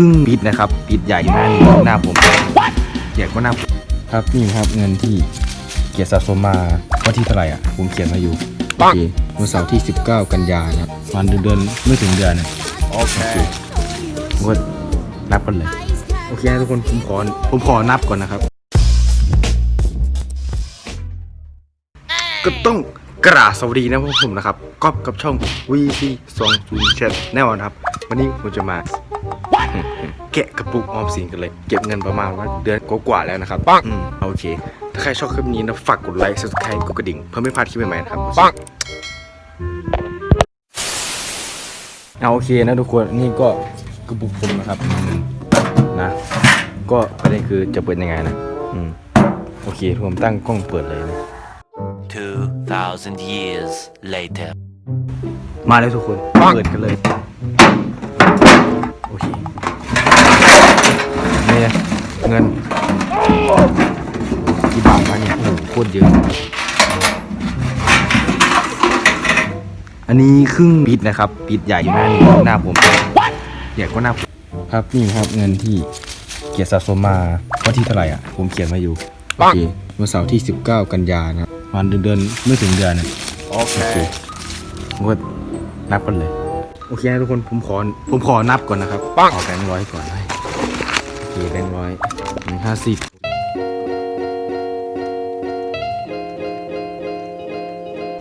ครึ่งบิตนะครับบิตใหญ่มากหน้าผมใหญ่กว่าหน้าผมครับนี่ครับเงินที่เกียรติสะสมมาวันที่เท่าไหร่อะผมเขียนมาอยู่โอเควันเสาร์ที่ 19 กันยายนนะครับวันเดือนเดือนไม่ถึงเดือนนะโอเคผมก็นับกันเลยโอเคนะทุกคนผมขอผมขอนับก่อนนะครับ ก็ต้องกราบสวัสดีนะพวกผมนะครับก๊อฟกับช่อง VC 2 0 7แน่นอนครับ วันนี้ผมจะมา แกะกระปุกออมสินกันเลย เก็บเงินประมาณว่าเดือนกว่าๆแล้วนะครับปังโอเค ถ้าใครชอบคลิปนี้นะฝากกดไลค์ subscribe กดกระดิ่งเพื่อไม่พลาดคลิปใหม่ๆนะครับปังเอาโอเคนะทุกคนนี่ก็กระปุกผมนะครับนะ ก็ประเด็นคือจะเปิดยังไงนะอืมโอเคผมตั้งกล้องเปิดเลยนะ 2,000 years later. มาเลยทุกคนเปิดกันเลย เงินกี่บาทวะเนี่ยโอ้โหโคตรเยอะอันนี้ครึ่งบิตนะครับบิตใหญ่มากหน้าผมใหญ่กว่าหน้าผมครับนี่ครับเงินที่เกียรติสะสมมาวันที่เท่าไหร่อะ ผมเขียนมาอยู่โอเควันเสาร์ที่ 19 กันยายนนะครับวันเดือนเดือนไม่ถึงเดือนนะโอเคผมก็นับกันเลย โอเคนะทุกคนผมขอผมขอนับก่อนนะครับขอแบงค์ร้อยก่อนให้โอเคแบงค์ร้อยหนึ่งห้าสิบ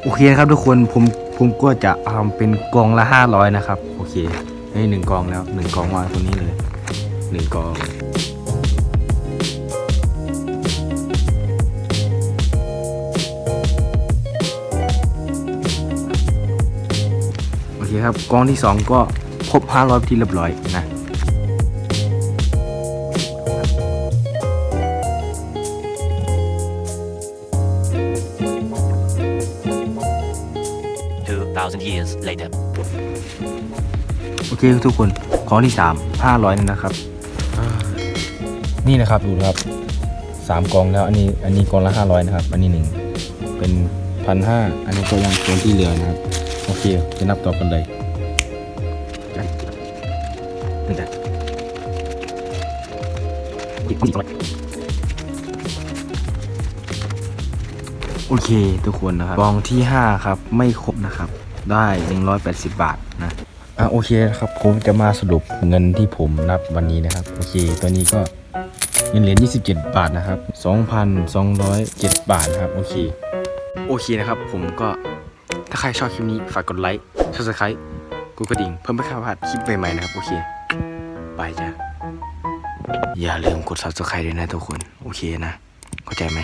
โอเคนะครับทุกคนผมผมก็จะทำเป็นกองละห้าร้อยนะครับ โอเคให้หนึ่งกองแล้วหนึ่งกองวางตรงนี้เลยหนึ่งกองโอเคครับกองที่2ก็ครบ500ที่เรียบร้อยนะ 2,000 years later. โอเคทุกคนกองที่3 500นี่นะครับอ่านี่นะครับดูนะครับสามกองแล้วอันนี้อันนี้กองละ500นะครับอันนี้หนึ่งเป็นพันห้าอันนี้ก็ยังกองที่เหลือนะครับ โอเคจะนับต่อกันเลยหนึ่งแต่ โอเค ทุกคนนะครับกองที่ 5 ครับ ไม่ครบนะครับ ได้ 180 บาทนะอะโอเคครับผมจะมาสรุปเงินที่ผมนับวันนี้นะครับ โอเค ตัวนี้ก็เงินเหรียญ27 บาทนะครับ 2,207 บาทนะครับ โอเค โอเคนะครับ ผมก็ถ้าใครชอบคลิปนี้ ฝากกดไลค์ subscribe กดกระดิ่ง เพื่อไม่ให้พลาดคลิปใหม่ๆนะครับ โอเคบายจ้ะ อย่าลืมกด subscribe ด้วยนะทุกคน โอเคนะ เข้าใจไหม